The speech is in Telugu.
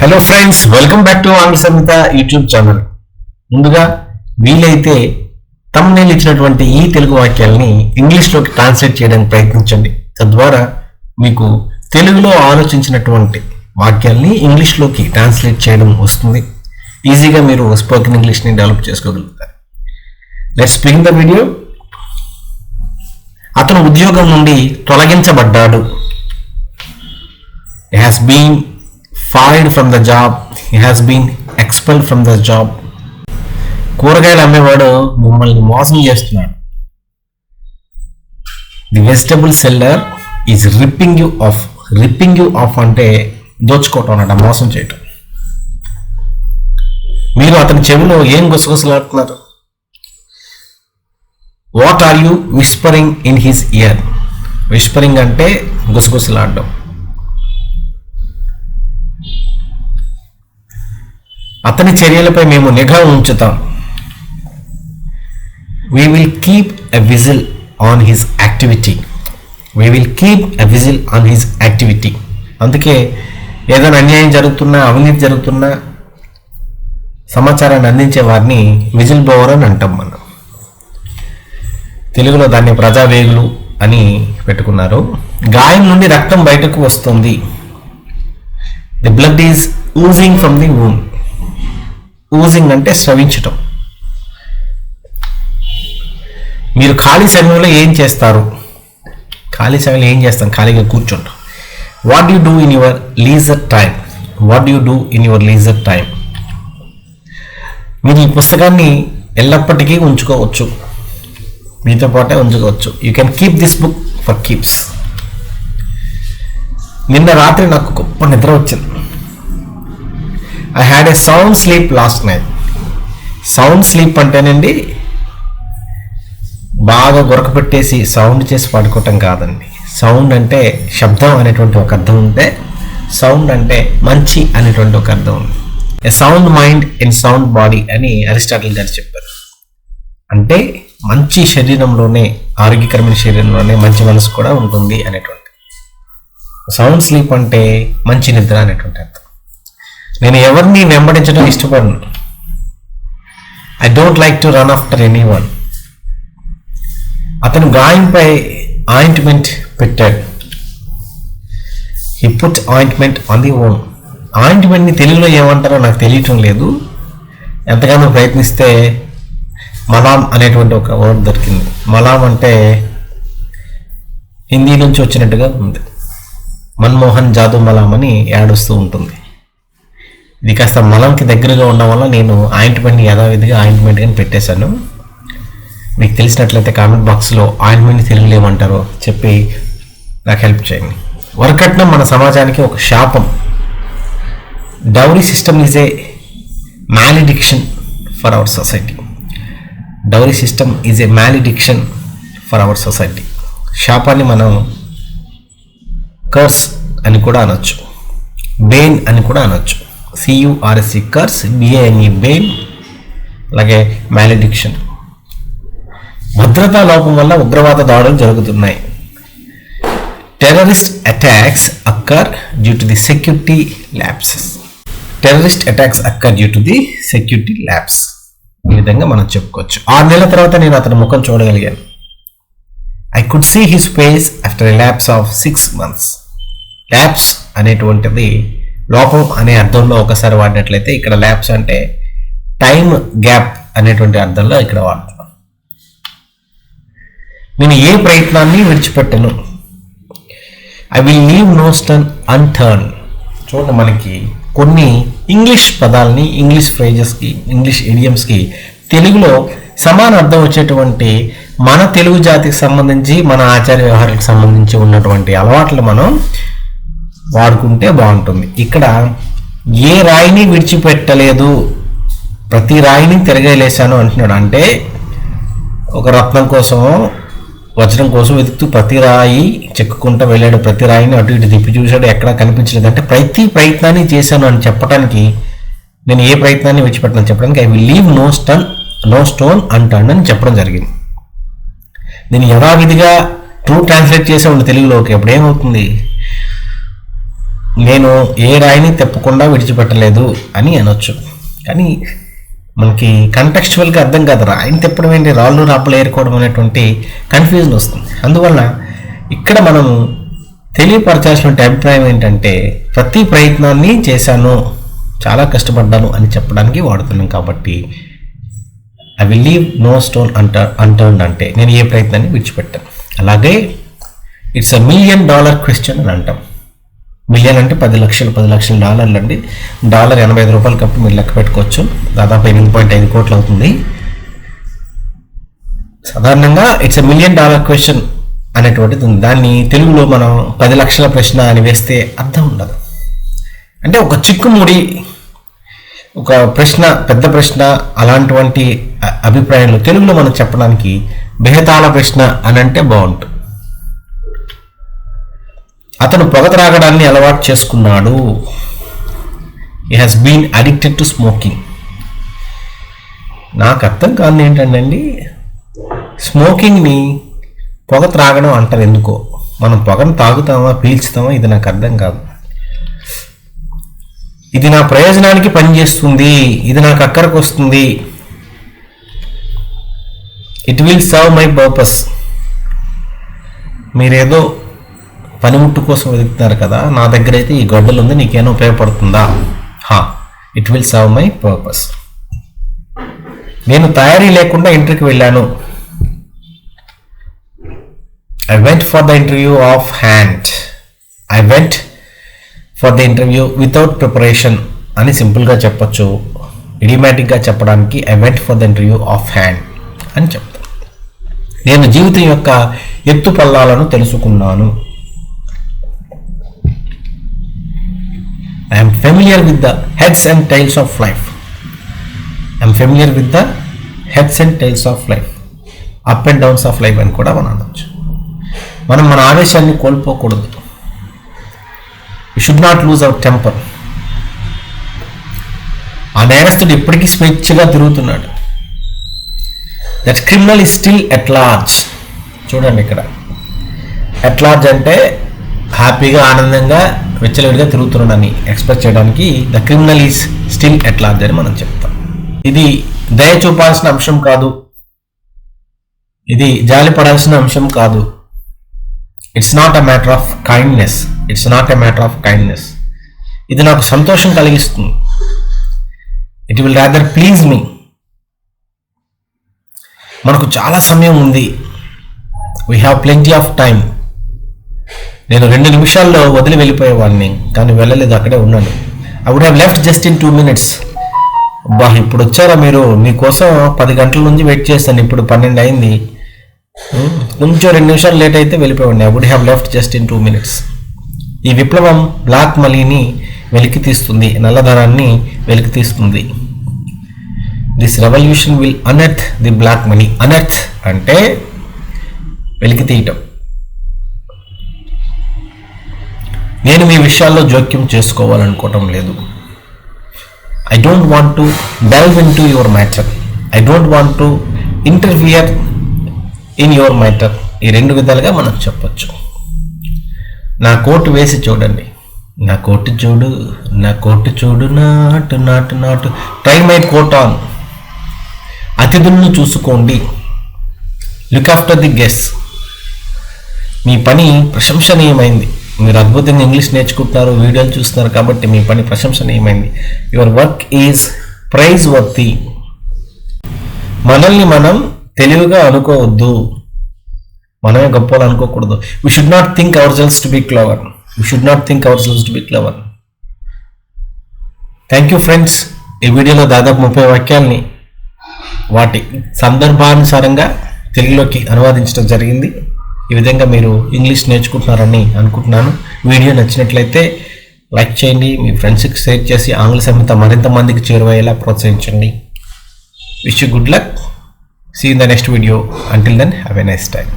Hello friends welcome back to Angla Samhita YouTube channel ముందుగా వీలైతే తమ్నేలు ఇచ్చినటువంటి ఈ తెలుగు వాక్యాలని ఇంగ్లీష్లోకి ట్రాన్స్లేట్ చేయడానికి ప్రయత్నించండి. తద్వారా మీకు తెలుగులో ఆలోచించినటువంటి వాక్యాల్ని ఇంగ్లీష్లోకి ట్రాన్స్లేట్ చేయడం వస్తుంది. ఈజీగా మీరు స్పోకెన్ ఇంగ్లీష్ని డెవలప్ చేసుకోగలుగుతారు. లెట్స్ బిగిన్ ద వీడియో అతను ఉద్యోగం నుండి తొలగించబడ్డాడు. Has been been from the job. He has been expel from the job కూరగాయలు అమ్మేవాడు మిమ్మల్ని మోసం చేస్తున్నాడు. The vegetable seller is ripping you off ripping you off అంటే దోచుకోవటం అన్నట మోసం చేయటం. మీరు అతని చెవిలో ఏం గుసగుసలాడుతున్నారు? What are you whispering in his ear whispering అంటే గుసగుసలాడడం. అతని చర్యలపై మేము నిఘా ఉంచుతాం. We will keep a vigil on his activity we will keep a vigil on his activity అందుకే ఏదైనా అన్యాయం జరుగుతున్నా అవినీతి జరుగుతున్నా సమాచారాన్ని అందించే వారిని విజిల్ బ్లోవర్ అని అంటాం మనం. తెలుగులో దాన్ని ప్రజావేగులు అని పెట్టుకున్నారు. గాయం నుండి రక్తం బయటకు వస్తుంది. The blood is oozing from the wound oozing అంటే స్రవించటం. మీరు ఖాళీ సమయంలో ఏం చేస్తారు? ఖాళీ సమయంలో ఏం చేస్తాం ఖాళీగా కూర్చుంటాం. What you do in your leisure time what you do in your leisure time మీరు ఈ పుస్తకాన్ని ఎల్లప్పటికీ ఉంచుకోవచ్చు. మీతో పాటే ఉంచుకోవచ్చు. You can keep this book for keeps నిన్న రాత్రి నాకు గొప్ప నిద్ర వచ్చింది. I had a sound sleep last night sound sleep అంటేనండి బాగా గురకపెట్టేసి సౌండ్ చేసి పడుకోవటం కాదండి. సౌండ్ అంటే శబ్దం అనేటువంటి ఒక అర్థం ఉంటే సౌండ్ అంటే మంచి అనేటువంటి ఒక అర్థం ఉంది. A sound mind in sound body అని అరిస్టాటిల్ గారు చెప్పారు. అంటే మంచి శరీరంలోనే ఆరోగ్యకరమైన శరీరంలోనే మంచి మనసు కూడా ఉంటుంది అనేటువంటి. సౌండ్ స్లీప్ అంటే మంచి నిద్ర అనేటువంటి అర్థం. నేను ఎవరిని వెంబడించడం ఇష్టపడను. I don't like to run after anyone అతను గాయంపై ఆయింట్మెంట్ పెట్టాడు. He put ointment on the wound ఆయింట్మెంట్ని తెలుగులో ఏమంటారో నాకు తెలియటం లేదు. ఎంతగానో ప్రయత్నిస్తే మలాం అనేటువంటి ఒక వర్డ్ దొరికింది. మలాం అంటే హిందీ నుంచి వచ్చినట్టుగా ఉంది. మన్మోహన్ జాదు మలాం అని యాడొస్తూ ఉంటుంది. ఇది కాస్త మలంకి దగ్గరగా ఉండడం వల్ల నేను ఆయింట్మెంట్ని యథావిధిగా ఆయింట్మెంట్ అని పెట్టేశాను. మీకు తెలిసినట్లయితే కామెంట్ బాక్స్లో ఆయింట్మెంట్ తెలుగులో ఏమంటారో చెప్పి నాకు హెల్ప్ చేయండి. వరకట్నం మన సమాజానికి ఒక శాపం. Dowry system is a malediction for our society dowry system is a malediction for our society శాపాన్ని మనం కర్స్ అని కూడా అనొచ్చు. బెయిన్ అని కూడా అనొచ్చు. సియుఆర్ఎస్సి కర్స్ బిఏఎన్ఈ బెయిన్ అలాగే మ్యాలిడిక్షన్ భద్రతా లోపం వల్ల ఉగ్రవాద దాడులు జరుగుతున్నాయి. Terrorist attacks occur due to the security lapses terrorist attacks occur due to the security lapse ఈ విధంగా మనం చెప్పుకోవచ్చు. ఆరు నెలల తర్వాత నేను అతని ముఖం చూడగలిగాను. I could see his face after a lapse of six months lapse అనేటువంటిది లోపం అనే అర్థంలో ఒకసారి వాడినట్లయితే ఇక్కడ ల్యాబ్స్ అంటే టైం గ్యాప్ అనేటువంటి అర్థంలో ఇక్కడ వాడతాం నేను ఏ ప్రయత్నాన్ని విడిచిపెట్టను? I will leave no stone unturned చూడండి మనకి కొన్ని ఇంగ్లీష్ పదాలని ఇంగ్లీష్ ఫ్రేజెస్కి ఇంగ్లీష్ ఇడియమ్స్కి తెలుగులో సమాన అర్థం వచ్చేటువంటి మన తెలుగు జాతికి సంబంధించి మన ఆచార వ్యవహారాలకు సంబంధించి ఉన్నటువంటి అలవాట్లు మనం వాడుకుంటే బాగుంటుంది. ఇక్కడ ఏ రాయిని విడిచిపెట్టలేదు ప్రతి రాయిని తిరగలేశాను అంటున్నాడు. అంటే ఒక రత్నం కోసం వజ్రం కోసం వెతుకుతూ ప్రతి రాయి చెక్కుకుంటూ వెళ్ళాడు. ప్రతి రాయిని అటు ఇటు తిప్పి చూశాడు. ఎక్కడా కనిపించలేదు. అంటే ప్రతి ప్రయత్నాన్ని చేశాను అని చెప్పడానికి నేను ఏ ప్రయత్నాన్ని విడిచిపెట్టను చెప్పడానికి I will leave no stone no stone అంటాను అని చెప్పడం జరిగింది. నేను యథావిధిగా ట్రూ ట్రాన్స్లేట్ చేసే ఉండి తెలుగులోకి. అప్పుడు ఏమవుతుంది? నేను ఏ రాయిని తెప్పకుండా విడిచిపెట్టలేదు అని అనొచ్చు. కానీ మనకి కంటెక్చువల్గా అర్థం కాదు. రాయిని తెప్పడం ఏంటి? రాళ్ళు రాపలు ఏరుకోవడం అనేటువంటి కన్ఫ్యూజన్ వస్తుంది. అందువల్ల ఇక్కడ మనము తెలియపరచాల్సిన అభిప్రాయం ఏంటంటే ప్రతి ప్రయత్నాన్ని చేశాను చాలా కష్టపడ్డాను అని చెప్పడానికి వాడుతున్నాం కాబట్టి I will leave no stone అంట అంటర్న్ అంటే నేను ఏ ప్రయత్నాన్ని విడిచిపెట్టాను. అలాగే it's a million dollar question అని అంటాం. మిలియన్ అంటే పది లక్షలు పది లక్షల డాలర్లు అండి. డాలర్ ఎనభై ఐదు రూపాయలు కాబట్టి మీరు లెక్క పెట్టుకోవచ్చు. దాదాపు ఎనిమిది పాయింట్ ఐదు కోట్లు అవుతుంది. సాధారణంగా it's a million dollar question అనేటువంటిది ఉంది. దాన్ని తెలుగులో మనం పది లక్షల ప్రశ్న అని వేస్తే అర్థం ఉండదు. అంటే ఒక చిక్కుముడి ఒక ప్రశ్న పెద్ద ప్రశ్న అలాంటివంటి అభిప్రాయాలు తెలుగులో మనం చెప్పడానికి బెహతాళ ప్రశ్న అని అంటే బాగుంటుంది. అతను పొగ త్రాగడాన్ని అలవాటు చేసుకున్నాడు. He has been addicted to smoking నాకు అర్థం కాదు ఏంటండి? స్మోకింగ్ని పొగ త్రాగడం అంటారు ఎందుకో? మనం పొగను తాగుతామా పీల్చుతామా ఇది నాకు అర్థం కాదు. ఇది నా ప్రయోజనానికి పనిచేస్తుంది ఇది నాకు అక్కడికి వస్తుంది. It will serve my purpose మీరేదో పనిముట్టు కోసం వెతుకుతున్నారు కదా నా దగ్గర అయితే ఈ గొడ్డలు ఉంది నీకేమైనా ఉపయోగపడుతుందా? హా it will serve my purpose నేను తయారీ లేకుండా ఇంటర్కి వెళ్ళాను. I went for the interview offhand I went for the interview without preparation అని సింపుల్గా చెప్పొచ్చు. ఇడిమాటిక్గా చెప్పడానికి I went for the interview offhand అని చెప్తాను. నేను జీవితం యొక్క ఎత్తు పల్లాలను తెలుసుకున్నాను. Familiar with the heads and tails of life I'm familiar with the heads and tails of life up and downs of life అని కూడా మనం అనొచ్చు. మనం మన ఆవేశాన్ని కోల్పోకూడదు. Should not lose our temper ఆ నేరస్తుడు ఇప్పటికీ స్వేచ్ఛగా తిరుగుతున్నాడు. That criminal is still at large చూడండి ఇక్కడ. ఎట్ లార్జ్ అంటే హ్యాపీగా ఆనందంగా విచ్చలవిడిగా తిరుగుతున్నాడని ఎక్స్ప్రెస్ చేయడానికి the criminal is still at large అని మనం చెప్తాం. ఇది దయ చూపాల్సిన అంశం కాదు. ఇది జాలి పడాల్సిన అంశం కాదు. It's not a matter of kindness it's not a matter of kindness ఇది నాకు సంతోషం కలిగిస్తుంది. It will rather please me మనకు చాలా సమయం ఉంది. We have plenty of time నేను రెండు నిమిషాల్లో వదిలి వెళ్ళిపోయేవాడిని కానీ వెళ్ళలేదు అక్కడే ఉన్నాను. I would have left just in two minutes బా ఇప్పుడు వచ్చారా మీరు? మీకోసం పది గంటల నుంచి వెయిట్ చేస్తాను. ఇప్పుడు పన్నెండు అయింది. కొంచెం రెండు నిమిషాలు లేట్ అయితే వెళ్ళిపోయాడు I would have left just in two minutes ఈ విప్లవం బ్లాక్ మనీని వెలికి తీస్తుంది. నల్లధనాన్ని వెలికి తీస్తుంది. This revolution will unearth the black money unearth అంటే వెలికి తీయటం. నేను మీ విషయాల్లో జోక్యం చేసుకోవాలనుకోవటం లేదు. I don't want to delve into your matter I don't want to interfere in your matter ఈ రెండు విధాలుగా మనం చెప్పచ్చు. నా కోటు వేసి చూడండి. నా కోటు చూడు నా కోటు చూడు నాటు నాటు నాటు. ట్రై మై కోట్ ఆన్ అతిథులను చూసుకోండి. లుక్ ఆఫ్టర్ ది గెస్ మీ పని ప్రశంసనీయమైంది. మీరు అద్భుతంగా ఇంగ్లీష్ నేర్చుకుంటున్నారు వీడియోలు చూస్తున్నారు కాబట్టి మీ పని ప్రశంసనీయమైంది. Your work is praiseworthy మనల్ని మనం తెలివిగా అనుకోవద్దు. మనమే గొప్పలు అనుకోకూడదు. We should not think ourselves to be clever we should not think ourselves to be clever thank you friends ఈ వీడియోలో దాదాపు ముప్పై వాక్యాల్ని వాటి సందర్భానుసారంగా తెలుగులోకి అనువాదించడం జరిగింది. ఈ విధంగా మీరు ఇంగ్లీష్ నేర్చుకుంటున్నారని అనుకుంటున్నాను. వీడియో నచ్చినట్లయితే లైక్ చేయండి మీ ఫ్రెండ్స్కి షేర్ చేసి ఆంగ్ల సంహిత మరింత మందికి చేరువయ్యేలా ప్రోత్సహించండి. Wish good luck. See in the next video until then have a nice time